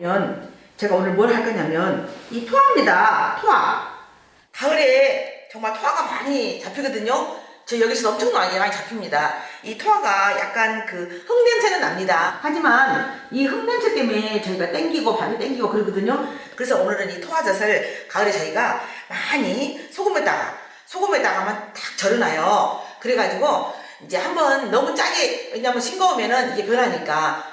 면 제가 오늘 뭘 할 거냐면 이 토화입니다. 토화. 가을에 정말 토화가 많이 잡히거든요. 저 여기서 엄청나게 많이 잡힙니다. 이 토화가 약간 그 흙냄새는 납니다. 하지만 이 흙냄새 때문에 저희가 땡기고 밥이 땡기고 그러거든요. 그래서 오늘은 이 토화젓을 가을에 저희가 많이 소금에다가 소금에다가만 탁 절여놔요. 그래가지고 이제 한번 너무 짜게 왜냐면 싱거우면은 이게 변하니까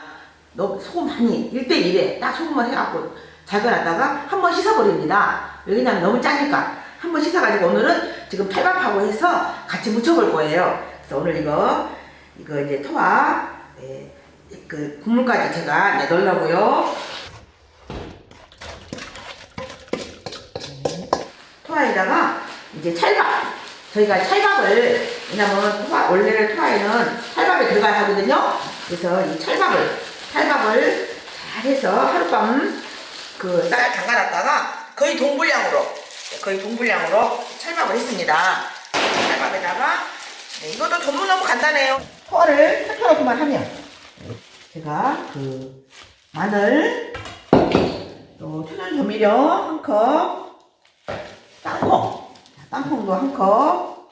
너무 소금 많이 1대1에 딱 소금을 해갖고 잘가놨다가 한 번 씻어버립니다. 왜냐면 너무 짜니까 한 번 씻어가지고 오늘은 지금 팔밥하고 해서 같이 무쳐볼 거예요. 그래서 오늘 이거 이거 이제 토와 예, 그 국물까지 제가 이제 넣으려고요. 네, 토와에다가 이제 찰밥 저희가 찰밥을 왜냐면 토와 원래 토와에는 찰밥이 들어가야 하거든요. 그래서 이 찰밥을 찰밥을 잘해서 하룻밤 그 쌀 담가놨다가 거의 동분량으로 거의 동분량으로 찰밥을 했습니다. 찰밥에다가 네, 이것도 너무 너무 간단해요. 토와를 펴놓고만 하면 제가 그 마늘 또 천연 조미료 한 컵, 땅콩 땅콩도 한 컵.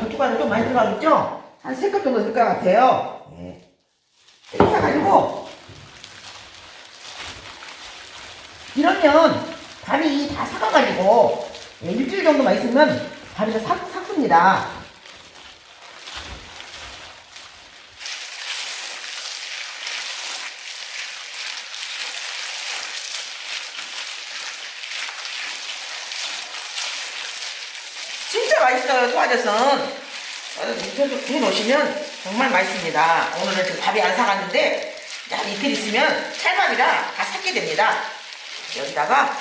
고춧가루 좀 많이 들어가겠죠? 한 세 컵 정도 될 것 같아요. 네. 이렇게 해가지고 이러면 밥이 다 삭아가지고 예, 일주일 정도만 있으면 밥이 다 삭, 삭습니다. 진짜 맛있어요, 소화젓은. 해 놓으시면 정말 맛있습니다. 오늘은 지금 밥이 안 사갔는데 한 이틀 있으면 찰밥이라 다 삭게 됩니다. 여기다가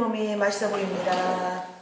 놈이 맛있어 보입니다.